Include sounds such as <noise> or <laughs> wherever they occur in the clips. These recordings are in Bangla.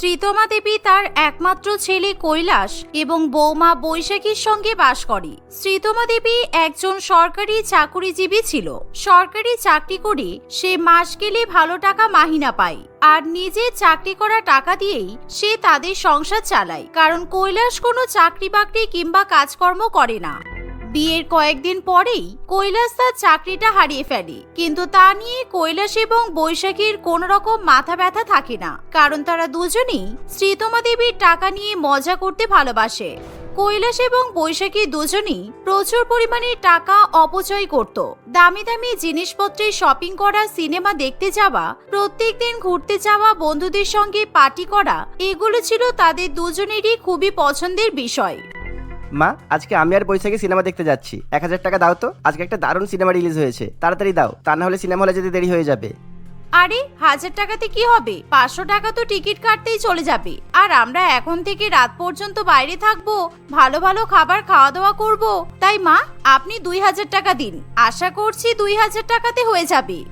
শ্রীতমা দেবী তার একমাত্র ছেলে কৈলাস এবং বৌমা বৈশাখীর সঙ্গে বাস করে। শ্রীতমা দেবী একজন সরকারি চাকুরিজীবী ছিল। সরকারি চাকরি করে সে মাস গেলে ভালো টাকা মাহিনা পায় আর নিজে চাকরি করা টাকা দিয়েই সে তাদের সংসার চালায়। কারণ কৈলাস কোনো চাকরি বাকরি কিংবা কাজকর্ম করে না। বিয়ের কয়েকদিন পরেই কৈলাস তার চাকরিটা হারিয়ে ফেলে। কিন্তু তা নিয়ে কৈলাস এবং বৈশাখীর কোনো রকম মাথা ব্যথা থাকে না। কারণ তারা দুজনেই শ্রীতমা দেবীর টাকা নিয়ে মজা করতে ভালোবাসে। কৈলাস এবং বৈশাখী দুজনই প্রচুর পরিমাণে টাকা অপচয় করত। দামি দামি জিনিসপত্রের শপিং করা, সিনেমা দেখতে যাওয়া প্রত্যেক দিন ঘুরতে যাওয়া, বন্ধুদের সঙ্গে পার্টি করা, এগুলো ছিল তাদের দুজনেরই খুবই পছন্দের বিষয়। মা, আজকে আমি আর বৈশাখী সিনেমা দেখতে যাচ্ছি। এক হাজার টাকা দাও তো। আজকে একটা দারুণ সিনেমা রিলিজ হয়েছে। তাড়াতাড়ি দাও, তা না হলে সিনেমা হলে যেতে দেরি হয়ে যাবে। আরে, হাজার টাকাতে কি হবে? পাঁচশো টাকা তো টিকিট কাটতেই চলে যাবে। আর আমরা এখন থেকে রাত পর্যন্ত বাইরে থাকব, ভালো ভালো খাবার খাওয়া দাওয়া করব। তাই মা, আপনি দুই হাজার টাকা দিন। আশা করছি দুই হাজার টাকাতে হয়ে যাবে।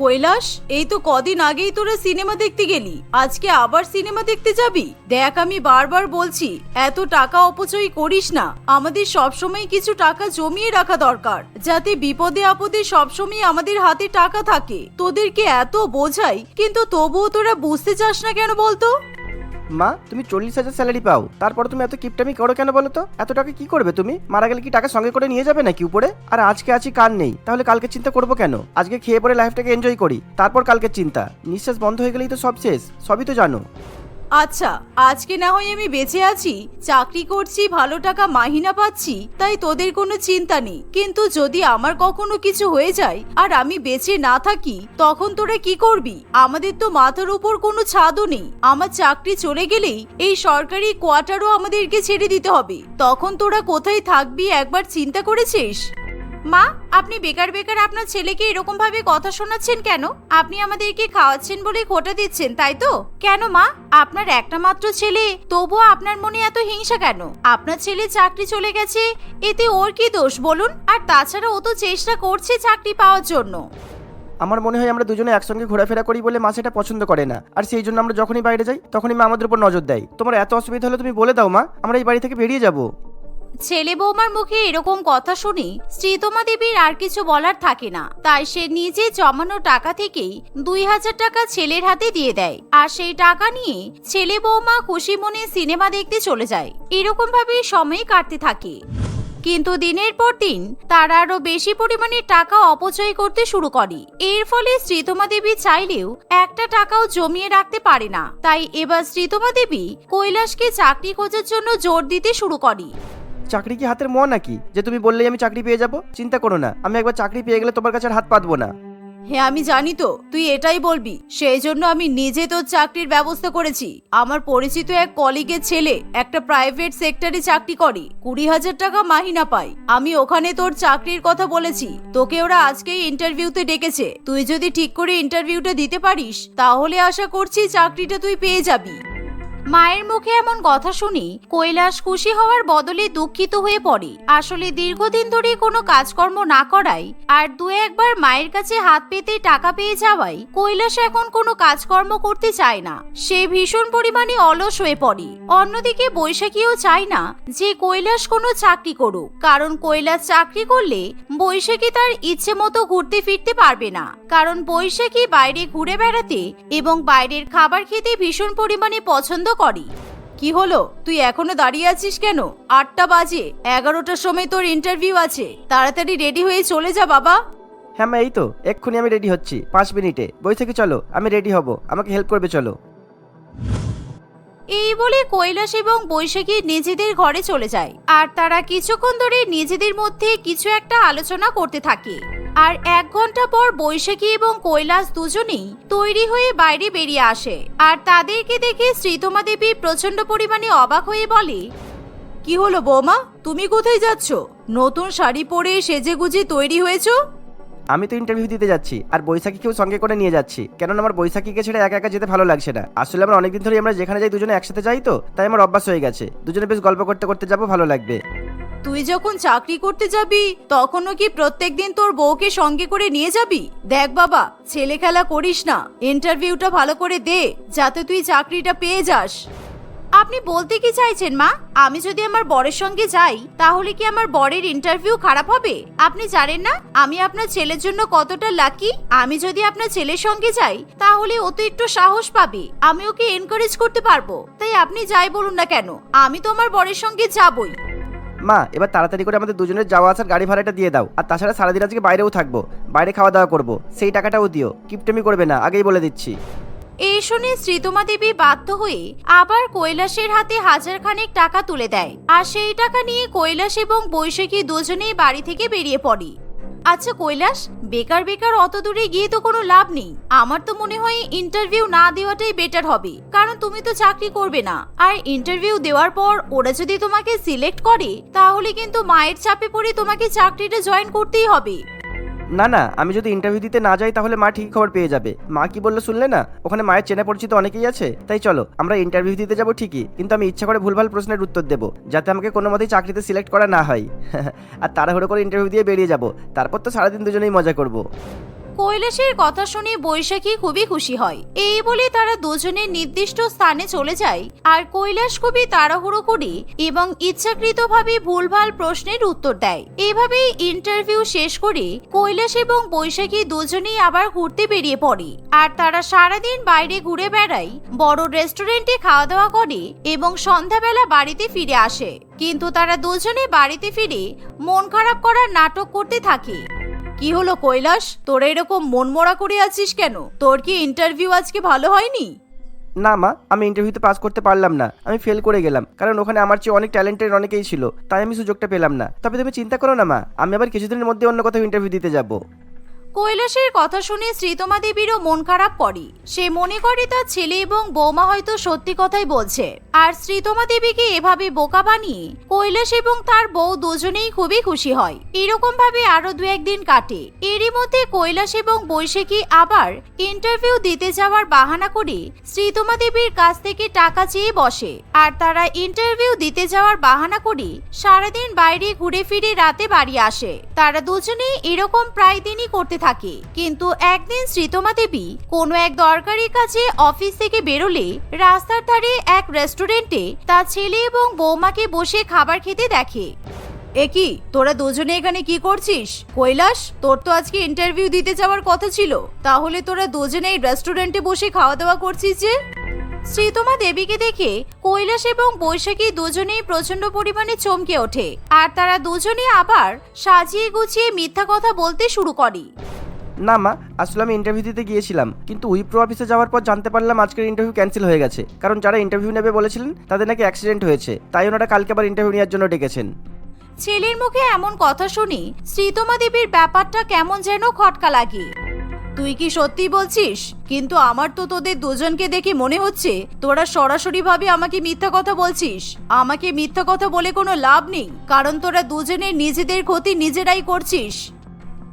কৈলাস, এই তো কদিন আগেই তোরা সিনেমা দেখতে গেলি। আজকে আবার সিনেমা দেখতে যাবি? দেখ, আমি বারবার বলছি, এত টাকা অপচয় করিস না। আমাদের সবসময় কিছু টাকা জমিয়ে রাখা দরকার, যাতে বিপদে আপদে সবসময় আমাদের হাতে টাকা থাকে। তোদেরকে এত বোঝাই, কিন্তু তবুও তোরা বুঝতে চাস না কেন বলতো? মা, তুমি চল্লিশ হাজার স্যালারি পাও। তারপর তুমি এত কিপটামি করো কেন বলো তো? এত টাকা কি করবে তুমি? মারা গেলে কি টাকা সঙ্গে করে নিয়ে যাবে নাকি উপরে? আর আজকে আছি কার নেই? তাহলে কালকে চিন্তা করব কেন? আজকে খেয়ে পরে লাইফটাকে এনজয় করি, তারপর কালকে চিন্তা। নিঃশ্বাস বন্ধ হয়ে গেলেই তো সব শেষ। সবই তো জানো। আচ্ছা আজকে না হয় আমি বেঁচে আছি, চাকরি করছি, ভালো টাকা মাহিনা পাচ্ছি, তাই তোদের কোনো চিন্তা নেই। কিন্তু যদি আমার কখনো কিছু হয়ে যায় আর আমি বেঁচে না থাকি, তখন তোরা কি করবি? আমাদের তো মাথার উপর কোনো ছাদও নেই। আমার চাকরি চলে গেলেই এই সরকারি কোয়ার্টারও আমাদেরকে ছেড়ে দিতে হবে। তখন তোরা কোথায় থাকবি একবার চিন্তা করেছিস? মা, আপনি বেকার বেকার আপনার ছেলেকে এরকম ভাবে কথা শোনাচ্ছেন কেন? আপনি আমাদেরকে খাওয়াচ্ছেন বলে খোটা দিচ্ছেন, তাই তো? কেন মা? আপনার একটা মাত্র ছেলে, তবুও আপনার মনে এত হিংসা কেন? আপনার ছেলে চাকরি চলে গেছে, এতে ওর কি দোষ বলুন? আর তাছাড়া ও তো চেষ্টা করছে চাকরি পাওয়ার জন্য। আমার মনে হয় আমরা দুজনে একসঙ্গে ঘোরাফেরা করি বলে মা সেটা পছন্দ করে না। আর সেই জন্য আমরা যখনই বাইরে যাই, তখনই মা আমাদের উপর নজর দেয়। তোমার এত অসুবিধা হলে তুমি বলে দাও মা, আমরা এই বাড়ি থেকে বেরিয়ে যাব। ছেলে বৌমার মুখে এরকম কথা শুনে শ্রীতমা দেবীর আর কিছু বলার থাকে না। তাই সে নিজে জমানো টাকা থেকেই দুই হাজার টাকা ছেলের হাতে দিয়ে দেয়। আর সেই টাকা নিয়ে ছেলে বৌমা খুশি মনে সিনেমা দেখতে চলে যায়। এরকম ভাবে সময় কাটতে থাকে। কিন্তু দিনের পর দিন তারা আরও বেশি পরিমাণে টাকা অপচয় করতে শুরু করে। এর ফলে শ্রীতমা দেবী চাইলেও একটা টাকাও জমিয়ে রাখতে পারে না। তাই এবার শ্রীতমা দেবী কৈলাসকে চাকরি খোঁজার জন্য জোর দিতে শুরু করে। চাকরি কি হাতের মোয়া নাকি? যে তুমি বললেই আমি চাকরি পেয়ে যাব? চিন্তা করো না, আমি একবার চাকরি পেয়ে গেলে তোমার কাছে আর হাত পাতবো না। হ্যাঁ আমি জানি তো, তুই এটাই বলবি। সেই জন্য আমি নিজে তোর চাকরির ব্যবস্থা করেছি। আমার পরিচিত এক কলিগের ছেলে একটা প্রাইভেট সেক্টরে চাকরি করে। কুড়ি হাজার টাকা মাহিনা পায়। আমি ওখানে তোর চাকরির কথা বলেছি। তোকে ওরা আজকেই ইন্টারভিউতে ডেকেছে। তুই যদি ঠিক করে ইন্টারভিউটা দিতে পারিস, তাহলে আশা করছি চাকরিটা তুই পেয়ে যাবি। মায়ের মুখে এমন কথা শুনি কৈলাস খুশি হওয়ার বদলে দুঃখিত হয়ে পড়ে। আসলে দীর্ঘদিন ধরে কোনো কাজকর্ম না করায় আর দু একবার মায়ের কাছে হাত পেতে টাকা পেয়ে যাওয়ায় কৈলাস এখন কোনো কাজকর্ম করতে চায় না। সে ভীষণ পরিমাণে অলস হয়ে পড়ে। অন্যদিকে বৈশাখীও চায় না যে কৈলাস কোনো চাকরি করুক, কারণ কৈলাস চাকরি করলে বৈশাখী তার ইচ্ছে মতো ঘুরতে ফিরতে পারবে না। কারণ বৈশাখী বাইরে ঘুরে বেড়াতে এবং বাইরের খাবার খেতে ভীষণ পরিমাণে পছন্দ করে। কি হলো? তুই এখনও দাঁড়িয়ে আছিস কেন? আটটা বাজে এগারোটার সময় তোর ইন্টারভিউ আছে। তাড়াতাড়ি রেডি হয়ে চলে যা বাবা। হ্যাঁ মা এই তো এক্ষুনি আমি রেডি হচ্ছি পাঁচ মিনিটে। বই থেকে চলো আমি রেডি হব আমাকে হেল্প করবে চলো। এই বলে কৈলাস এবং বৈশাখী নিজেদের ঘরে চলে যায়। আর তারা কিছুক্ষণ ধরে নিজেদের মধ্যে কিছু একটা আলোচনা করতে থাকে। আর এক ঘণ্টা পর বৈশাখী এবং কৈলাস দুজনেই তৈরি হয়ে বাইরে বেরিয়ে আসে। আর তাদেরকে দেখে শ্রীতমা দেবী প্রচণ্ড পরিমাণে অবাক হয়ে বলে, কি হলো বৌমা? তুমি কোথায় যাচ্ছ? নতুন শাড়ি পরে সেজে গুজে তৈরি হয়েছো? আমি তো ইন্টারভিউ দিতে যাচ্ছি, আর বৈশাখীকেও সঙ্গে করে নিয়ে যাচ্ছি। কেননা আমার বৈশাখীকে ছেড়ে একা একা যেতে ভালো লাগছে না। আসলে আমরা অনেকদিন ধরে আমরা যেখানে যাই দুজনে একসাথে যাই তো, তাই আমার অভ্যাস হয়ে গেছে। দুজনে বেশ গল্প করতে করতে যাব, ভালো লাগবে। তুই যখন চাকরি করতে যাবি, তখনও কি প্রত্যেক দিন তোর বউকে সঙ্গে করে নিয়ে যাবি? দেখ বাবা, ছেলে খেলা করিস না। ইন্টারভিউটা ভালো করে দে, যাতে তুই চাকরিটা পেয়ে যাস। আপনি বলতে কি চাইছেন, মা? আমি যদি আমার বরের সঙ্গে যাই, তাহলে কি আমার বরের ইন্টারভিউ খারাপ হবে? আপনি জানেন না, আমি আপনার ছেলের জন্য কতটা লাকি আমি যদি আপনার ছেলের সঙ্গে যাই, তাহলে ও তো একটু সাহস পাবে। আমি ওকে এনকারেজ করতে পারব। তাই আপনি যাই বলুন না কেন, আমি তো আমার বরের সঙ্গে যাবই। মা, এবার তাড়াতাড়ি করে আমাদের দুজনের যাওয়া আসার গাড়ি ভাড়াটা দিয়ে দাও। আর তাছাড়া সারাদিন আজকে বাইরেও থাকব। বাইরে খাওয়া দাওয়া করব। সেই টাকাটাও দিও। কিপটেমি করবে না, আগেই বলে দিচ্ছি। এই শুনে শ্রীতমা দেবী বাধ্য হয়ে আবার কৈলাসের হাতে হাজার খানেক টাকা তুলে দেয়। আর সেই টাকা নিয়ে কৈলাস এবং বৈশাখী দুজনেই বাড়ি থেকে বেরিয়ে পড়ে। আচ্ছা কৈলাস, বেকার বেকার অত দূরে গিয়ে তো কোনো লাভ নেই। আমার তো মনে হয় ইন্টারভিউ না দেওয়াটাই বেটার হবে, কারণ তুমি তো চাকরি করবে না। আর ইন্টারভিউ দেওয়ার পর ওরা যদি তোমাকে সিলেক্ট করে, তাহলে কিন্তু মায়ের চাপে পড়ে তোমাকে চাকরিটা জয়েন করতেই হবে। না না, আমি যদি ইন্টারভিউ দিতে না যাই তাহলে মা ঠিক খবর পেয়ে যাবে। মা কি বলল শুনলে না? ওখানে মায়ের চেনা পরিচিত অনেকেই আছে। তাই চলো, আমরা ইন্টারভিউ দিতে যাব ঠিকই, কিন্তু আমি ইচ্ছা করে ভুলভাল প্রশ্নের উত্তর দেবো, যাতে আমাকে কোনো মতেই চাকরিতে সিলেক্ট করা না হয়। <laughs> আর তাড়াহুড়ো করে ইন্টারভিউ দিয়ে বেরিয়ে যাব। তারপর তো সারাদিন দুজনেই মজা করব। কৈলাসের কথা শুনে বৈশাখী খুবই খুশি হয়। এই বলে তারা দুজনে নির্দিষ্ট স্থানে চলে যায় আর কৈলাস খুবই তাড়াহুড়ো করে এবং ইচ্ছাকৃতভাবে ভুলভাল প্রশ্নের উত্তর দেয়। এভাবেই ইন্টারভিউ শেষ করে কৈলাস এবং বৈশাখী দুজনেই আবার ঘুরতে বেরিয়ে পড়ে আর তারা সারাদিন বাইরে ঘুরে বেড়ায়, বড় রেস্টুরেন্টে খাওয়া দাওয়া করে এবং সন্ধ্যাবেলা বাড়িতে ফিরে আসে। কিন্তু তারা দুজনে বাড়িতে ফিরে মন খারাপ করার নাটক করতে থাকে। কি হলো কৈলাস? তোর এরকম মন মরা করে আছিস কেন? তোর কি ইন্টারভিউ আজকে ভালো হয়নি? না মা, আমি ইন্টারভিউতে পাস করতে পারলাম না। আমি ফেল করে গেলাম। কারণ ওখানে আমার চেয়ে অনেক ট্যালেন্টেড অনেকেই ছিল। তাই আমি সুযোগটা পেলাম না। তবে তুমি চিন্তা করো না মা, আমি আবার কিছুদিনের মধ্যে অন্য কোথাও ইন্টারভিউ দিতে যাব। কৈলাসের কথা শুনে শ্রীতমা দেবীরও মন খারাপ করে। সে মনে করে তার ছেলে এবং বৌমা হয়তো সত্যি কথাই বলছে। আর শ্রীতমা দেবীকে এভাবে বোকা বানিয়ে কৈলাস এবং তার বউ দুজনেই খুবই খুশি হয়। এরকম ভাবে আরও দু একদিন কাটে। এরই মধ্যে কৈলাস এবং বৈশাখী আবার ইন্টারভিউ দিতে যাওয়ার বাহানা করে শ্রীতমা দেবীর কাছ থেকে টাকা চেয়ে বসে। আর তারা ইন্টারভিউ দিতে যাওয়ার বাহানা করে সারাদিন বাইরে ঘুরে ফিরে রাতে বাড়ি আসে। তারা দুজনেই এরকম প্রায় দিনই করতে থাকে। কিন্তু একদিন শ্রীতমা দেবী কোনো এক দরকারি কাজে অফিস থেকে বেরোলে রাস্তার ধারে এক রেস্টুরেন্টে তার ছেলে এবং বৌমাকে বসে খাবার খেতে দেখে। একি তোরা দুজনে এখানে কি করছিস? কৈলাস, তোর তো আজকে ইন্টারভিউ দিতে যাওয়ার কথা ছিল। তাহলে তোরা দুজনে এই রেস্টুরেন্টে বসে খাওয়া দাওয়া করছিস যে? শ্রীতমা দেবীকে দেখে কৈলাস এবং বৈশাখী দুজনেই প্রচণ্ড পরিমাণে চমকে ওঠে। আর তারা দুজনেই আবার সাজিয়ে গুছিয়ে মিথ্যা কথা বলতে শুরু করে। না মা আসলে আমি ইন্টারভিউ দিতে গিয়েছিলাম কিন্তু উইপ্রো অফিসে যাওয়ার পর জানতে পারলাম আজকের ইন্টারভিউ ক্যান্সেল হয়ে গেছে। কারণ যারা ইন্টারভিউ নেবে বলেছিলেন তাদের নাকি অ্যাক্সিডেন্ট হয়েছে। তাই ওনারা কালকে আবার ইন্টারভিউ নেওয়ার জন্য ডেকেছেন। ছেলের মুখে এমন কথা শুনি শ্রীতমা দেবীর ব্যাপারটা কেমন যেন খটকা লাগে। তুই কি সত্যি বলছিস? কিন্তু আমার তো তোদের দুজনকে দেখে মনে হচ্ছে তোরা সরাসরি ভাবে আমাকে মিথ্যা কথা বলছিস। আমাকে মিথ্যা কথা বলে কোনো লাভ নেই, কারণ তোরা দুজনে নিজেদের ক্ষতি নিজেরাই করছিস।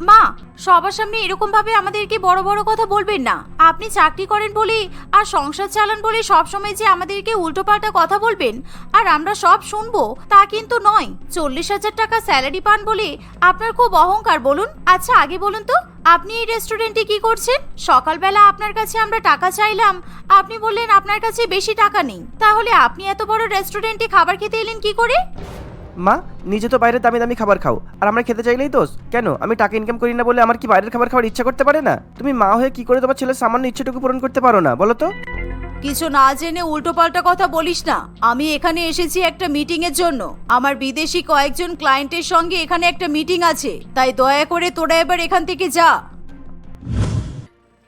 মা, সবার সামনে এরকম ভাবে আমাদেরকে বড় বড় কথা বলবেন না। আপনি চাকরি করেন বলে আর সংসার চালান বলে সব সময় যে আমাদেরকে উল্টোপাল্টা কথা বলবেন আর আমরা সব শুনব, তা কিন্তু নয়। চল্লিশ হাজার টাকা স্যালারি পান বলে আপনার খুব অহংকার, বলুন। আচ্ছা আগে বলুন তো। আপনি এই রেস্টুরেন্টে কি করছেন? সকালবেলা আপনার কাছে আমরা টাকা চাইলাম। আপনি বললেন আপনার কাছে বেশি টাকা নেই। তাহলে আপনি এত বড় রেস্টুরেন্টে খাবার খেতে এলেন কি করে? মা, নিজে তো বাইরের দামি দামি খাবার খাও। আর আমরা খেতে চাইলেই দোষ। কেন? আমি টাকা ইনকাম করি না বলে আমার কি বাইরের খাবার খাওয়ার ইচ্ছা করতে পারে না? তুমি মা হয়ে কি করে তোমার ছেলের সামান্য ইচ্ছেটুকু পূরণ করতে পারো না, বলো তো? কিছু না জেনে উল্টোপাল্টা কথা বলিস না। আমি এখানে এসেছি একটা মিটিং এর জন্য। আমার বিদেশি কয়েকজন ক্লায়েন্টের সঙ্গে এখানে একটা মিটিং আছে। তাই দয়া করে তোরা এবার এখান থেকে যা।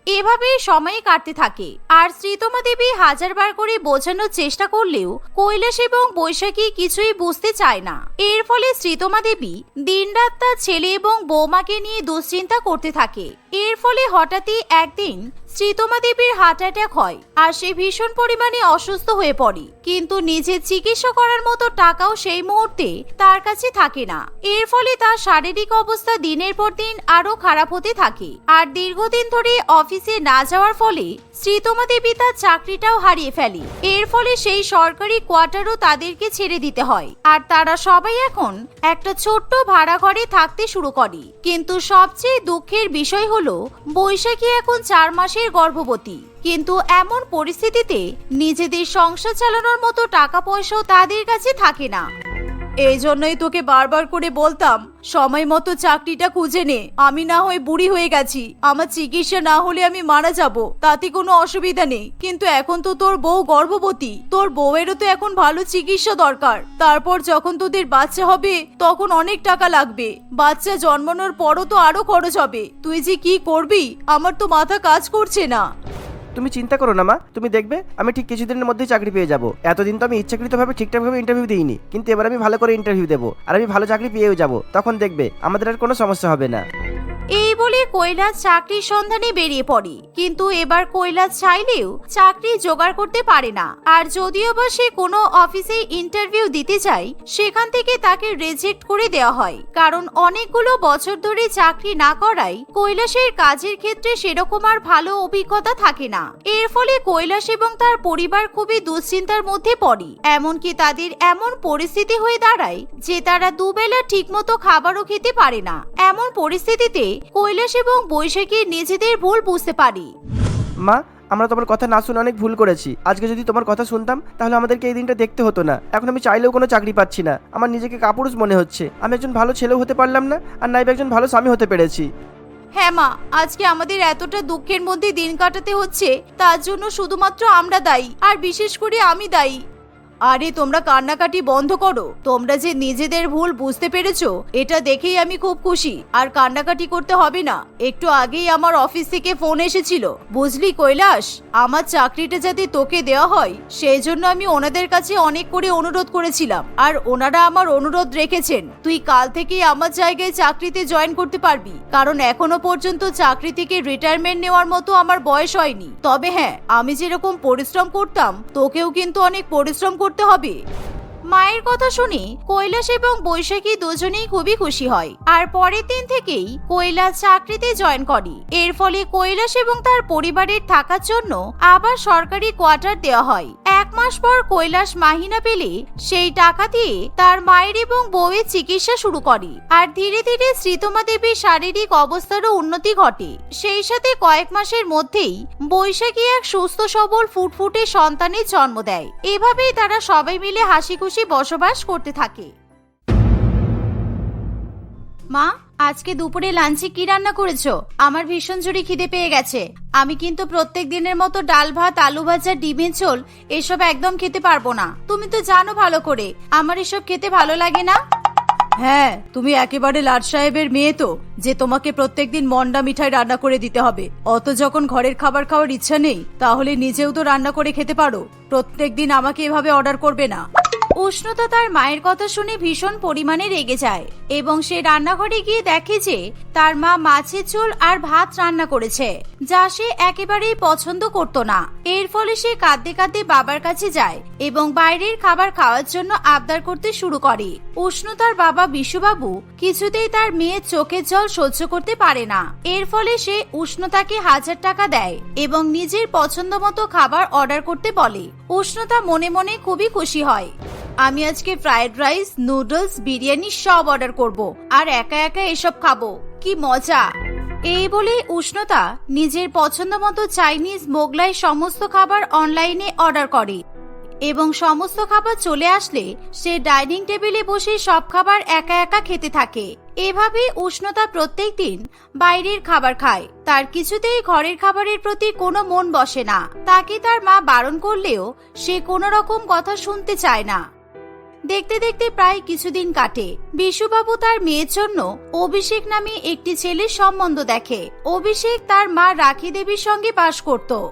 এভাবেই সময় কাটতে থাকে। আর শ্রীতমা দেবী হাজারবার করে বোঝানোর চেষ্টা করলেও কৈলাস এবং বৈশাখী কিছুই বুঝতে চায় না। এর ফলে শ্রীতমা দেবী দিনরাত তার ছেলে এবং বৌমাকে নিয়ে দুশ্চিন্তা করতে থাকে। এর ফলে হঠাৎই একদিন শ্রীতমা দেবীর হার্ট অ্যাটাক হয় আর সে ভীষণ পরিমাণে অসুস্থ হয়ে পড়ে। কিন্তু নিজে চিকিৎসা করার মতো টাকাও সেই মুহূর্তে তার কাছে থাকে না। এর ফলে তার শারীরিক অবস্থা দিনের পর দিন আরও খারাপ হতে থাকে। আর দীর্ঘদিন ধরে অফিসে না যাওয়ার ফলে শ্রীতমা দেবী তার চাকরিটাও হারিয়ে ফেলে। এর ফলে সেই সরকারি কোয়ার্টারও তাদেরকে ছেড়ে দিতে হয়। আর তারা সবাই এখন একটা ছোট্ট ভাড়া ঘরে থাকতে শুরু করে। কিন্তু সবচেয়ে দুঃখের বিষয় হলো, বৈশাখী এখন চার মাসের গর্ভবতী। কিন্তু এমন পরিস্থিতিতে নিজেদের সংসার চালানোর মতো টাকা পয়সাও তাদের কাছে থাকে না। এই জন্যই তোকে বারবার করে বলতাম, সময় মতো চাকরিটা খুঁজে নে। আমি না হয়ে বুড়ি হয়ে গেছি। আমার চিকিৎসা না হলে আমি মারা যাব। তাতে কোনো অসুবিধা নেই। কিন্তু এখন তো তোর বউ গর্ভবতী। তোর বউয়েরও তো এখন ভালো চিকিৎসা দরকার। তারপর যখন তোদের বাচ্চা হবে, তখন অনেক টাকা লাগবে। বাচ্চা জন্মানোর পরও তো আরও খরচ হবে। তুই যে কি করবি? আমার তো মাথা কাজ করছে না। তুমি চিন্তা করো না, মা। তুমি দেখবে, আমি ঠিক কিছুদিনের মধ্যেই চাকরি পেয়ে যাব। এতদিন তো আমি ইচ্ছাকৃতভাবে ঠিকঠাকভাবে ইন্টারভিউ দিইনি, কিন্তু এবার আমি ভালো করে ইন্টারভিউ দেবো। আর আমি ভালো চাকরি পেয়েও যাব। তখন দেখবে, আমাদের আর কোনো সমস্যা হবে না। এই বলে কৈলাস চাকরির সন্ধানে বেরিয়ে পড়ে। কিন্তু এবার কৈলাস চাইলেও চাকরি জোগাড় করতে পারে না। আর যদিও বা সে কোনো অফিসে ইন্টারভিউ দিতে চায়, সেখান থেকে তাকে রেজেক্ট করে দেওয়া হয়। কারণ অনেকগুলো বছর ধরে চাকরি না করায় কৈলাসের কাজের ক্ষেত্রে সেরকম আর ভালো অভিজ্ঞতা থাকে না। এর ফলে কৈলাস এবং তার পরিবার খুবই দুশ্চিন্তার মধ্যে পড়ে। এমনকি তাদের এমন পরিস্থিতি হয়ে দাঁড়ায় যে তারা দুবেলা ঠিকমতো খাবারও খেতে পারে না। এমন পরিস্থিতিতে কৈলাস এবং বৈশাখী নিজেদের ভুল বুঝতে পারি। মা আমরা তোমার কথা না শুনে অনেক ভুল করেছি। আজকে যদি তোমার কথা শুনতাম তাহলে আমাদেরকে এই দিনটা দেখতে হতো না। এখন আমি চাইলেও কোনো চাকরি পাচ্ছি না। আমার নিজেকে কাপুরুষ মনে হচ্ছে। আমি একজন ভালো ছেলেও হতে পারলাম না আর নাইবে একজন ভালো স্বামী হতে পেরেছি। হ্যাঁ মা আজকে আমাদের এতটা দুঃখের মধ্যে দিন কাটাতে হচ্ছে তার জন্য শুধুমাত্র আমরা দায়ী আর বিশেষ করে আমি দায়ী। আরে, তোমরা কান্নাকাটি বন্ধ করো। তোমরা যে নিজেদের ভুল বুঝতে পেরেছ, এটা দেখেই আমি খুব খুশি। আর কান্নাকাটি করতে হবে না। একটু আগেই আমার অফিস থেকে ফোন এসেছিল। বুঝলি, কৈলাস? আমার চাকরিটা যাতে তোকে দেওয়া হয়, সেই জন্য আমি ওনাদের কাছে অনেক করে অনুরোধ করেছিলাম। আর ওনারা আমার অনুরোধ রেখেছেন, তুই কাল থেকেই আমার জায়গায় চাকরিতে জয়েন করতে পারবি। কারণ এখনও পর্যন্ত চাকরি থেকে রিটায়ারমেন্ট নেওয়ার মতো আমার বয়স হয়নি। তবে হ্যাঁ আমি যেরকম পরিশ্রম করতাম, তোকেও কিন্তু অনেক পরিশ্রম করতে হবে। মায়ের কথা শুনে কৈলাস এবং বৈশাখী দুজনেই খুবই খুশি হয়। আর পরের দিন থেকেই কৈলাস চাকরিতে জয়েন করে। এর ফলে কৈলাস এবং তার পরিবারের থাকার জন্য আবার সরকারি কোয়ার্টার দেওয়া হয়। এক মাস পর কৈলাস মাহিনা পেলে সেই টাকা দিয়ে তার মায়ের এবং বউয়ের চিকিৎসা শুরু করে। আর ধীরে ধীরে শ্রীতমা দেবীর শারীরিক অবস্থারও উন্নতি ঘটে। সেই সাথে কয়েক মাসের মধ্যেই বৈশাখী এক সুস্থ সবল ফুটফুটে সন্তানের জন্ম দেয়। এভাবেই তারা সবাই মিলে হাসি খুশি বসবাস করতে থাকে। মা, আজকে দুপুরে লাঞ্চে কি রান্না করেছ? আমার ভীষণ জোরে খিদে পেয়ে গেছে। আমি কিন্তু প্রত্যেক দিনের মতো ডাল ভাত, আলু ভাজা, ডিমের ঝোল এসব একদম খেতে পারব না। তুমি তো জানো ভালো করে, আমার এসব খেতে ভালো লাগে না? হ্যাঁ তুমি একেবারে লাট সাহেবের মেয়ে তো, যে তোমাকে প্রত্যেকদিন মন্ডা মিঠাই রান্না করে দিতে হবে। অত যখন ঘরের খাবার খাওয়ার ইচ্ছা নেই, তাহলে নিজেও তো রান্না করে খেতে পারো। প্রত্যেকদিন আমাকে এভাবে অর্ডার করবে না। উষ্ণতা তার মায়ের কথা শুনে ভীষণ পরিমাণে রেগে যায় এবং সে রান্নাঘরে গিয়ে দেখে যে তার মা মাছের ঝোল আর ভাত রান্না করেছে, যা সে একেবারেই পছন্দ করত না। এর ফলে সে কাঁদতে কাঁদতে বাবার কাছে যায় এবং বাইরের খাবার খাওয়ার জন্য আবদার করতে শুরু করে। উষ্ণতার বাবা বিশুবাবু কিছুতেই তার মেয়ের চোখের জল সহ্য করতে পারে না। এর ফলে সে উষ্ণতাকে হাজার টাকা দেয় এবং নিজের পছন্দ মতো খাবার অর্ডার করতে বলে। উষ্ণতা মনে মনে খুবই খুশি হয়। আমি আজকে ফ্রাইড রাইস নুডলস বিরিয়ানি সব অর্ডার করব। আর একা একা এসব খাব। কি মজা। এই বলে উষ্ণতা নিজের পছন্দ মতো চাইনিজ মোগলাই সমস্ত খাবার অনলাইনে অর্ডার করে। এবং সমস্ত খাবার চলে আসলে সে ডাইনিং টেবিলে বসে সব খাবার একা একা খেতে থাকে। এভাবে উষ্ণতা প্রত্যেক দিন বাইরের খাবার খায়। তার কিছুতেই ঘরের খাবারের প্রতি কোনো মন বসে না। তাকে তার মা বারণ করলেও সে কোনো রকম কথা শুনতে চায় না। দেখতে দেখতে প্রায় কিছুদিন কাটে। বিশুবাবু তার মেয়ের জন্য অভিষেক নামে একটি ছেলের সম্বন্ধ দেখে। অভিষেক তার মা রাখি দেবীর সঙ্গে বাস করত।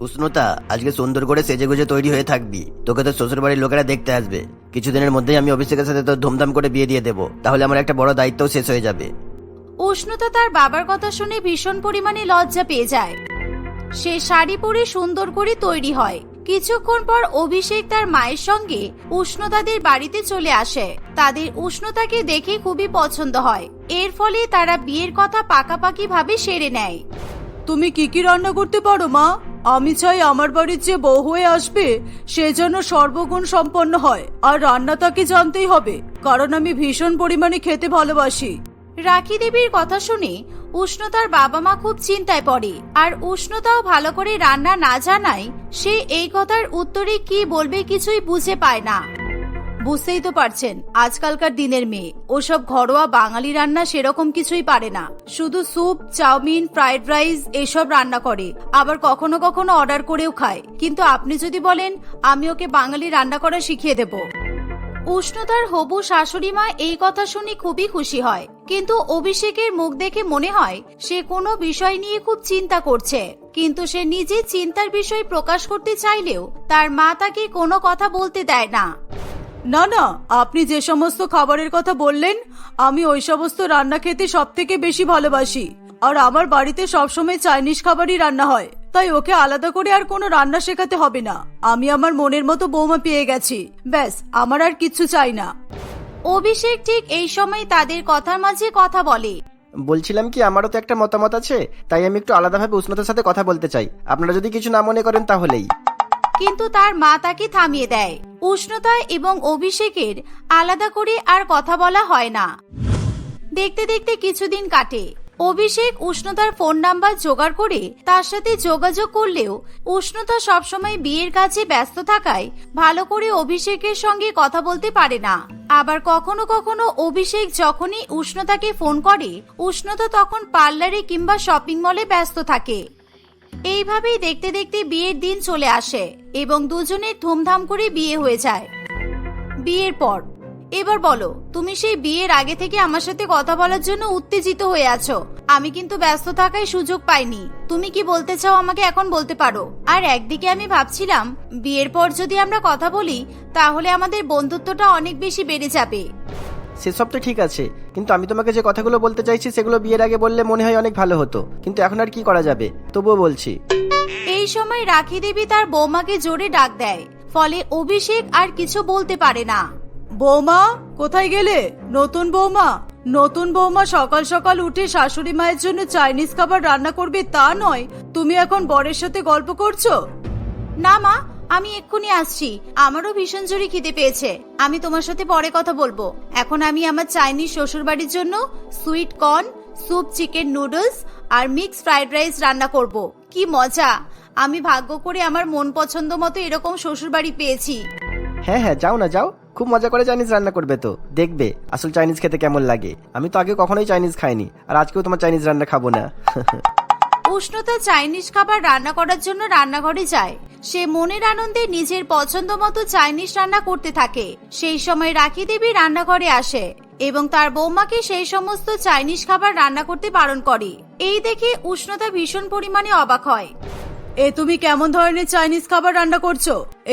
উষ্ণতা আজকে সুন্দর করে সেজে গুজে তৈরি হয়ে থাকবি। তোকে তো শ্বশুর বাড়ির লোকেরা দেখতে আসবে। কিছুদিনের মধ্যেই আমি অভিষেকের সাথে তোর ধুমধাম করে বিয়ে দিয়ে দেবো। তাহলে আমার একটা বড় দায়িত্বও শেষ হয়ে যাবে। উষ্ণতা তার বাবার কথা শুনে ভীষণ পরিমাণে লজ্জা পেয়ে যায়। সে শাড়ি পরে সুন্দর করে তৈরি হয়। কিছুক্ষণ পর অভিষেক তার মায়ের সঙ্গে উষ্ণতাদের বাড়িতে চলে আসে। তাদের উষ্ণতাকে দেখে খুবই পছন্দ হয়। এর ফলে তারা বিয়ের কথা পাকাপাকি ভাবে সেরে নেয়। তুমি কি কি রান্না করতে পারো মা? আমি চাই আমার বাড়ির যে বউ হয়ে আসবে সে যেন সর্বগুণ সম্পন্ন হয়। আর রান্না তাকে জানতেই হবে কারণ আমি ভীষণ পরিমাণে খেতে ভালোবাসি। রাখি দেবীর কথা শুনে উষ্ণতার বাবা মা খুব চিন্তায় পড়ে। আর উষ্ণতাও ভালো করে রান্না না জানায় সে এই কথার উত্তরে কি বলবে কিছুই বুঝে পায় না। বুঝতেই তো পারছেন, আজকালকার দিনের মেয়ে, ওসব ঘরোয়া বাঙালি রান্না সেরকম কিছুই পারে না। শুধু স্যুপ, চাউমিন, ফ্রাইড রাইস এসব রান্না করে, আবার কখনো কখনো অর্ডার করেও খায়। কিন্তু আপনি যদি বলেন, আমি ওকে বাঙালি রান্না করা শিখিয়ে দেব। উষ্ণতার হবু শাশুড়ি মা এই কথা শুনে খুবই খুশি হয়। কিন্তু অভিষেকের মুখ দেখে মনে হয়, সে কোনো বিষয় নিয়ে খুব চিন্তা করছে। কিন্তু সে নিজে চিন্তার বিষয় প্রকাশ করতে চাইলেও তার মা তাকে কোনো কথা বলতে দেয় না। না না, আপনি যে সমস্ত খাবারের কথা বললেন, আমি ওই সমস্ত রান্না খেতে সব থেকে বেশি ভালোবাসি। আর আমার বাড়িতে সবসময় চাইনিজ খাবারই রান্না হয়। তাই ওকে আলাদা করে আর কোনো রান্না শেখাতে হবে না। আমি আমার মনের মতো বৌমা পেয়ে গেছি। ব্যাস আমার আর কিচ্ছু চাই না। অভিষেক ঠিক এই সময় তাদের কথার মাঝে কথা বলে। বলছিলাম কি আমারও তো একটা মতামত আছে তাই আমি একটু আলাদাভাবে উষ্ণতার সাথে কথা বলতে চাই। আপনারা যদি কিছু না মনে করেন তাহলেই। কিন্তু তার মা তাকে থামিয়ে দেয়। উষ্ণতা এবং অভিষেকের আলাদা করে আর কথা বলা হয় না। দেখতে দেখতে কিছুদিন কাটে। অভিষেক উষ্ণতার ফোন নাম্বার জোগাড় করে তার সাথে যোগাযোগ করলেও উষ্ণতা সবসময় বিয়ের কাছে ব্যস্ত থাকায় ভালো করে অভিষেকের সঙ্গে কথা বলতে পারে না। আবার কখনো কখনো অভিষেক যখনই উষ্ণতাকে ফোন করে, উষ্ণতা তখন পার্লারে কিংবা শপিং মলে ব্যস্ত থাকে। এইভাবেই দেখতে দেখতে বিয়ের দিন চলে আসে এবং দুজনের ধুমধাম করে বিয়ে হয়ে যায়। বিয়ের পর এবার বলো তুমি সেই বিয়ের আগে থেকে আমার সাথে কথা বলার জন্য উত্তেজিত হয়ে আছো। আমি কিন্তু ব্যস্ত থাকায় সুযোগ পাইনি। তুমি কি বলতে চাও আমাকে এখন বলতে পারো? আর একদিকে আমি ভাবছিলাম বিয়ের পর যদি আমরা কথা বলি তাহলে আমাদের বন্ধুত্বটা অনেক বেশি বেড়ে যাবে। সেসব তো ঠিক আছে কিন্তু আমি তোমাকে যে কথাগুলো বলতে চাইছি সেগুলো বিয়ের আগে বললে মনে হয় অনেক ভালো হতো। কিন্তু এখন আর কি করা যাবে? তবুও বলছি। এই সময় রাখি দেবী তার বৌমাকে জোরে ডাক দেয় ফলে অভিষেক আর কিছু বলতে পারে না। বৌমা কোথায় গেলে? নতুন বৌমা। নতুন বৌমা সকাল সকাল উঠে শাশুড়ি মায়ের জন্য চাইনিজ খাবার রান্না করবে তা নয়। তুমি এখন বরের সাথে গল্প করছ? না মা আমি এক্ষুনি আসছি। আমারও ভীষণ জোরে খিদে পেয়েছে। আমি তোমার সাথে পরে কথা বলব। এখন আমি আমার চাইনিজ শ্বশুর বাড়ির জন্য sweet corn soup chicken noodles আর মিক্স ফ্রাইড রাইস রান্না করব। কি মজা! আমি ভাগ্য করে আমার মন পছন্দ মতো এরকম শ্বশুর বাড়ি পেয়েছি। হ্যাঁ হ্যাঁ যাও না যাও। খুব মজা করে চাইনিজ রান্না করবে তো। দেখবে আসল চাইনিজ খেতে কেমন লাগে। আমি তো আগে কখনোই চাইনিজ খাইনি, আর আজকেও তোমার চাইনিজ রান্না খাব না। উষ্ণতা চাইনিজ খাবার রান্না করার জন্য রান্নাঘরে যায়। সে মনের আনন্দে নিজের পছন্দ মতো চাইনিজ রান্না করতে থাকে। সেই সময় রাখি দেবী রান্নাঘরে আসে, এবং তার বৌমাকে সেই সমস্ত চাইনিজ খাবার রান্না করতে বারণ করে। এই দেখে উষ্ণতা ভীষণ পরিমাণে অবাক হয়। এ তুমি কেমন ধরনের চাইনিজ খাবার রান্না করছ?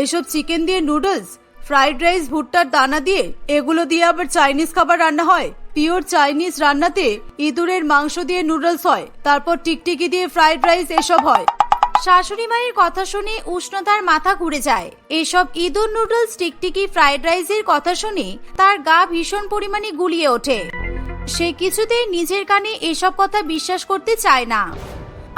এসব চিকেন দিয়ে নুডলস? ফ্রাইড রাইস, ভুট্টার দানা দিয়ে এগুলো দিয়ে আবার চাইনিজ খাবার রান্না হয়। পিওর চাইনিজ রান্নাতে ইঁদুরের মাংস দিয়ে নুডলস হয়, তারপর টিকটিকি দিয়ে ফ্রাইড রাইস এসব হয়। শাশুড়ি মায়ের কথা শুনে উষ্ণতার মাথা ঘুরে যায়। এসব ইঁদুর নুডলস, টিকটিকি, ফ্রাইড রাইসের কথা শুনে তার গা ভীষণ পরিমাণে গুলিয়ে ওঠে। সে কিছুতেই নিজের কানে এসব কথা বিশ্বাস করতে চায় না।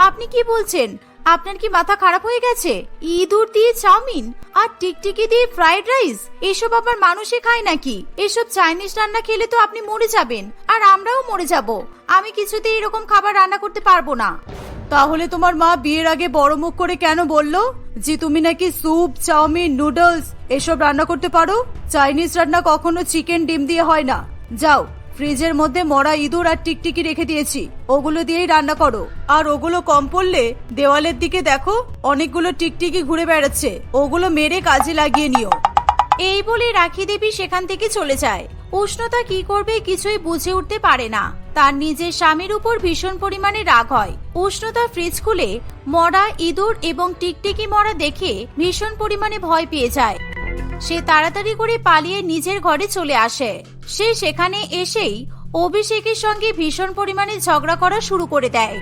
আপনি কি বলছেন? আপনার কি মাথা খারাপ হয়ে গেছে? ইঁদুর দিয়ে চাউমিন? আর টিকটিকি দিয়ে ফ্রাইড রাইস? এসব আবার মানুষে খায় নাকি? এসব চাইনিজ রান্না খেলে তো আপনি মরে যাবেন। আর আমরাও মরে যাব। আমি কিছুতে এরকম খাবার রান্না করতে পারব না। তাহলে তোমার মা বিয়ের আগে বড় মুখ করে কেন বলল যে তুমি নাকি স্যুপ, চাউমিন, নুডলস এসব রান্না করতে পারো? চাইনিজ রান্না কখনো চিকেন, ডিম দিয়ে হয় না। যাও। ফ্রিজের মধ্যে মরা ইঁদুর আর টিকটিকি রেখে দিয়েছি। ওগুলো দিয়েই রান্না করো। আর ওগুলো কম পড়লে দেওয়ালের দিকে দেখো, অনেকগুলো টিকটিকি ঘুরে বেড়াচ্ছে। ওগুলো মেরে কাজে লাগিয়ে নিও। এই বলে রাখি দেবী সেখান থেকে চলে যায়। উষ্ণতা কি করবে কিছুই বুঝে উঠতে পারে না। তার নিজের স্বামীর উপর ভীষণ পরিমাণে রাগ হয়। উষ্ণতা ফ্রিজ খুলে মরা ইঁদুর এবং টিকটিকি মরা দেখে ভীষণ পরিমাণে ভয় পেয়ে যায়। সে তাড়াতাড়ি করে পালিয়ে নিজের ঘরে চলে আসে। সে সেখানে এসেই অভিষেকের সঙ্গে ভীষণ পরিমাণে ঝগড়া করা শুরু করে দেয়।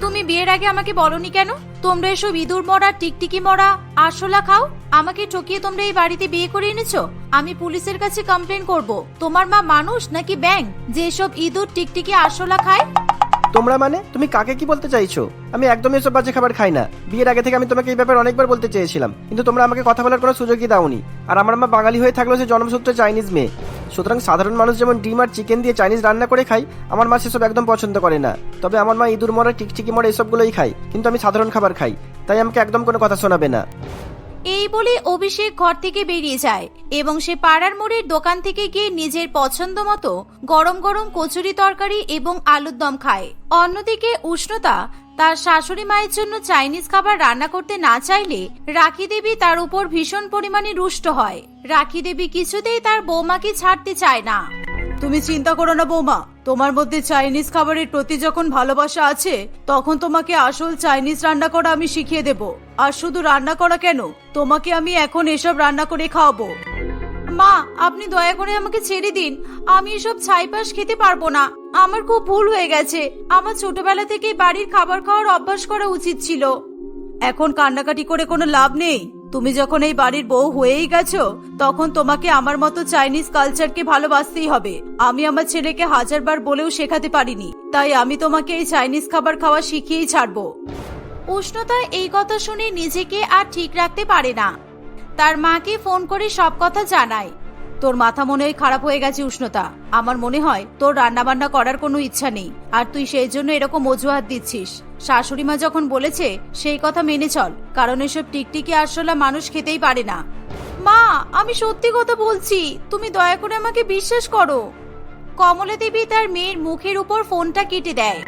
তুমি বিয়ের আগে আমাকে বলনি কেন? তোমরা এসব ইঁদুর মরা, টিকটিকি মরা, আরশোলা খাও। আমাকে ঠকিয়ে তোমরা এই বাড়িতে বিয়ে করে এনেছো? আমি পুলিশের কাছে কমপ্লেন করব। তোমার মা মানুষ নাকি ব্যাং যে এসব ইঁদুর, টিকটিকি, আরশোলা খায় তোমরা মানে? তুমি কাকে কি বলতে চাইছো? আমি একদমই এসব বাজে খাবার খাই না। বিয়ের আগে থেকে আমি তোমাকে এই ব্যাপারে অনেকবার বলতে চেয়েছিলাম। কিন্তু তোমরা আমাকে কথা বলার কোনো সুযোগই দাওনি। আর আমার মা বাঙালি হয়ে থাকলেও সে জন্মসূত্রে চাইনিজ মেয়ে। সুতরাং সাধারণ মানুষ যেমন ডিম আর চিকেন দিয়ে চাইনিজ রান্না করে খায়, আমার মা সেসব একদম পছন্দ করে না। তবে আমার মা ইঁদুর মরা, টিকটিকি মরা এসবগুলোই খায়। কিন্তু আমি সাধারণ খাবার খাই। তাই আমাকে একদম কোনো কথা শোনাবে না। এই বলে অভিষেক ঘর থেকে বেরিয়ে যায় এবং সে পাড়ার মোড়ের দোকান থেকে গিয়ে নিজের পছন্দ মতো গরম গরম কচুরি তরকারি এবং আলুর দম খায়। অন্যদিকে উষ্ণতা তার শাশুড়ি মায়ের জন্য চাইনিজ খাবার রান্না করতে না চাইলে রাখি দেবী তার উপর ভীষণ পরিমাণে রুষ্ট হয়। রাখি দেবী কিছুতেই তার বৌমাকে ছাড়তে চায় না। তুমি চিন্তা করো না বৌমা তোমার মধ্যে চাইনিজ খাবারের প্রতি যখন ভালোবাসা আছে, তখন তোমাকে আসল চাইনিজ রান্না করা আমি শিখিয়ে দেব। আর শুধু রান্না করা কেন? তোমাকে আমি এখন এসব রান্না করে খাওয়াবো। মা, আপনি দয়া করে আমাকে ছেড়ে দিন। আমি এসব ছাইপাশ খেতে পারব না। আমার খুব ভুল হয়ে গেছে। আমার ছোটবেলা থেকে বাড়ির খাবার খাওয়ার অভ্যাস করা উচিত ছিল। এখন কান্নাকাটি করে কোনো লাভ নেই? তুমি যখন এই বাড়ির বউ হয়েই গেছো, তখন তোমাকে আমার মতো চাইনিজ কালচারকে ভালোবাসতেই হবে। আমি আমার ছেলেকে হাজারবার বলেও শেখাতে পারিনি, তাই আমি তোমাকে এই চাইনিজ খাবার খাওয়া শিখিয়েই ছাড়বো। উষ্ণতা এই কথা শুনে নিজেকে আর ঠিক রাখতে পারে না। তার মাকে ফোন করে সব কথা জানায়। তোর মাথা মনে হয় খারাপ হয়ে গেছে উষ্ণতা। আমার মনে হয় তোর রান্না বান্না করার কোনো ইচ্ছা নেই। আর তুই সেই জন্য এরকম অজুহাত দিচ্ছিস। শাশুড়ি মা যখন বলেছে, সেই কথা মেনে চল, কারণ এসব টিকটিকি আসলে মানুষ খেতেই পারে না। মা, আমি সত্যি কথা বলছি, তুমি দয়া করে আমাকে বিশ্বাস করো। কমলা দেবী তার মেয়ের মুখের উপর ফোনটা কেটে দেয়।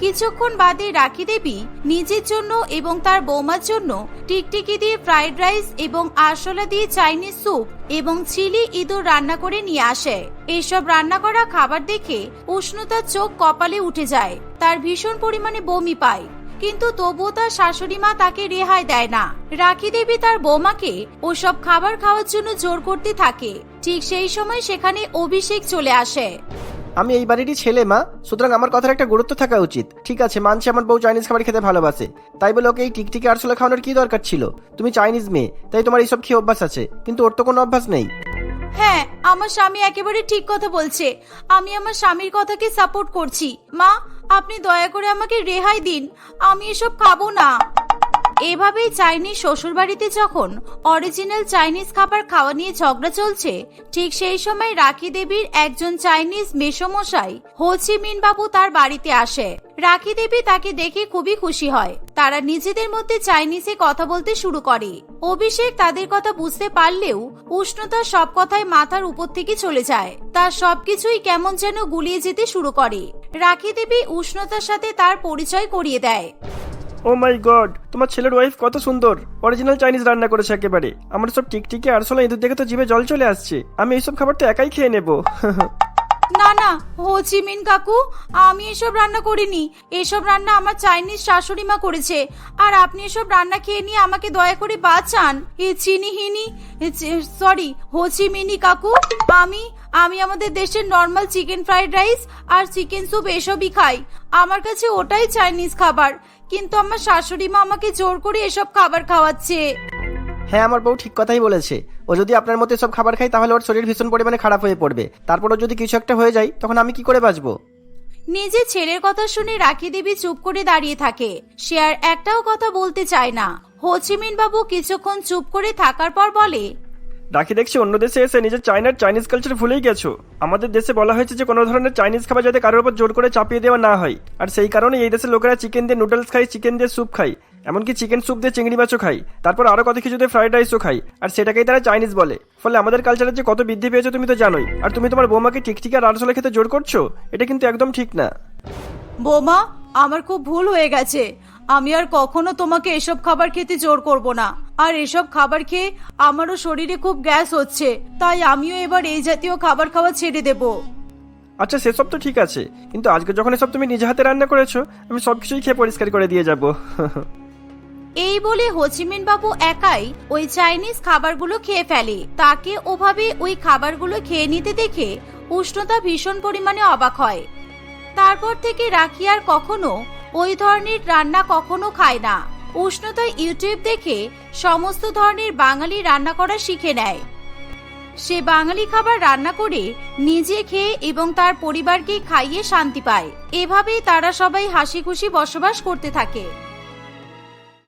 কিছুক্ষণ বাদে রাখি দেবী নিজের জন্য এবং তার বৌমার জন্য টিকটিকি দিয়ে ফ্রাইড রাইস এবং আরশোলা দিয়ে চাইনিজ স্যুপ এবং চিলি ইঁদুর রান্না করে নিয়ে আসে। এসব রান্না করা খাবার দেখে উষ্ণতার চোখ কপালে উঠে যায়। তার ভীষণ পরিমাণে বমি পায়। কিন্তু তবুও তার শাশুড়ি মা তাকে রেহাই দেয় না। রাখি দেবী তার বৌমাকে ওসব খাবার খাওয়ার জন্য জোর করতে থাকে। ঠিক সেই সময় সেখানে অভিষেক চলে আসে। আমি এই বাড়িরই ছেলে, মা। সুতরাং আমার কথার একটা গুরুত্ব থাকা উচিত। ঠিক আছে, মানছি আমার বউ চাইনিজ খাবার খেতে ভালোবাসে। তাই বলে ওকে এই টিকটিকি আরশোলা খাওয়ানোর কি দরকার ছিল? তুমি চাইনিজ মেয়ে, তাই তোমার এইসব খেয়ে অভ্যাস আছে? কিন্তু ওর তো কোনো অভ্যাস নেই। হ্যাঁ আমার স্বামী একেবারে ঠিক কথা বলছে। আমি আমার স্বামীর কথাকে সাপোর্ট করছি। মা, আপনি দয়া করে আমাকে রেহাই দিন। আমি এসব খাব না। এভাবেই চাইনিজ শ্বশুরবাড়িতে যখন অরিজিনাল চাইনিজ খাবার খাওয়া নিয়ে ঝগড়া চলছে, ঠিক সেই সময় রাখি দেবীর একজন চাইনিজ মেসমশাই হোচিমিন বাবু তার বাড়িতে আসে। রাখি দেবী তাকে দেখে খুবই খুশি হয়। তারা নিজেদের মধ্যে চাইনিজে কথা বলতে শুরু করে। অভিষেক তাদের কথা বুঝতে পারলেও উষ্ণতা সব কথায় মাথার উপর থেকে চলে যায়। তার সবকিছুই কেমন যেন গুলিয়ে যেতে শুরু করে। রাখি দেবী উষ্ণতার সাথে তার পরিচয় করিয়ে দেয়। ও মাই গড তোমার ছেলের ওয়াইফ কত সুন্দর। অরিজিনাল চাইনিজ রান্না করেছে একেবারে। আমার সব টিকটিকি আরশোলা ইঁদুর দেখে তো জিভে জল চলে আসছে। আমি এইসব খাবার তো একাই খেয়ে নেব। <laughs> না না হোচিমিন কাকু, আমি এসব রান্না করিনি। এসব রান্না আমার চাইনিজ শাশুড়ি মা করেছে। আর আপনি এসব রান্না খেয়ে নিয়ে আমাকে দয়া করে বাঁচান। এ চিনিহিনি সরি হোচিমিনি কাকু, আমি আমি আমাদের দেশের নর্মাল চিকেন ফ্রাইড রাইস আর চিকেন স্যুপ এসবই খাই। আমার কাছে ওটাই চাইনিজ খাবার। কিন্তু আমার শাশুড়ি মা আমাকে জোর করে এসব খাবার খাওয়াচ্ছে। হ্যাঁ আমার বউ ঠিক কথাই বলেছে। ও যদি আপনার মতো সব খাবার খায় তাহলে ওর শরীর ভীষণ পরিমাণে খারাপ হয়ে পড়বে। তারপরও যদি কিছু একটা হয়ে যায় তখন আমি কি করে বাঁচবো? নিজে ছেলের কথা শুনে রাখি দেবী চুপ করে দাঁড়িয়ে থাকে। সে আর একটাও কথা বলতে চায় না। হোচিমিন বাবু কিছুক্ষণ চুপ করে থাকার পর বলে রাখি দেখছি, অন্য দেশে এসে নিজের চাইনার চাইনিজ কালচার ভুলেই গেছো। আমাদের দেশে বলা হয়েছে যে কোনো ধরনের চাইনিজ খাবার যাতে কারোর উপর জোর করে চাপিয়ে দেওয়া না হয়। আর সেই কারণে এই দেশের লোকেরা চিকেন দিয়ে নুডলস খায় চিকেন দিয়ে স্যুপ খায়। এমনকি চিকেন স্যুপ দিয়ে চিংড়ি মাছও খায়। তারপর আরও কত কিছু দিয়ে ফ্রাইড রাইসও খাই আর সেটাকেই তারা চাইনিজ বলে। ফলে আমাদের কালচারের যে কত বৃদ্ধি পেয়েছে তুমি তো জানোই। আর তুমি তোমার বৌমাকে টিকটিক আর আরশোলা খেতে জোর করছ? এটা কিন্তু একদম ঠিক না। বোমা, আমার খুব ভুল হয়ে গেছে। আমি আর কখনো তোমাকে এসব খাবার খেতে জোর করব না। আর এসব খাবার খেয়ে আমারও শরীরে খুব গ্যাস হচ্ছে। তাই আমিও এবার এই জাতীয় খাবার খাওয়া ছেড়ে দেবো। আচ্ছা সেসব তো ঠিক আছে। কিন্তু আজকে যখন এসব তুমি নিজে হাতে রান্না করেছ আমি সব কিছুই খেয়ে পরিষ্কার করে দিয়ে যাব। এই বলে হোচিমিন বাবু একাই ওই চাইনিজ খাবারগুলো খেয়ে ফেলে। তাকে ওভাবে ওই খাবারগুলো খেয়ে নিতে দেখে উষ্ণতা ভীষণ পরিমাণে অবাক হয়। তারপর থেকে রাখি আর কখনো ওই ধরনের রান্না কখনো খায় না। উষ্ণতা ইউটিউব দেখে সমস্ত ধরনের বাঙালি রান্না করা শিখে নেয়। সে বাঙালি খাবার রান্না করে নিজে খেয়ে এবং তার পরিবারকে খাইয়ে শান্তি পায়। এভাবেই তারা সবাই হাসি খুশি বসবাস করতে থাকে।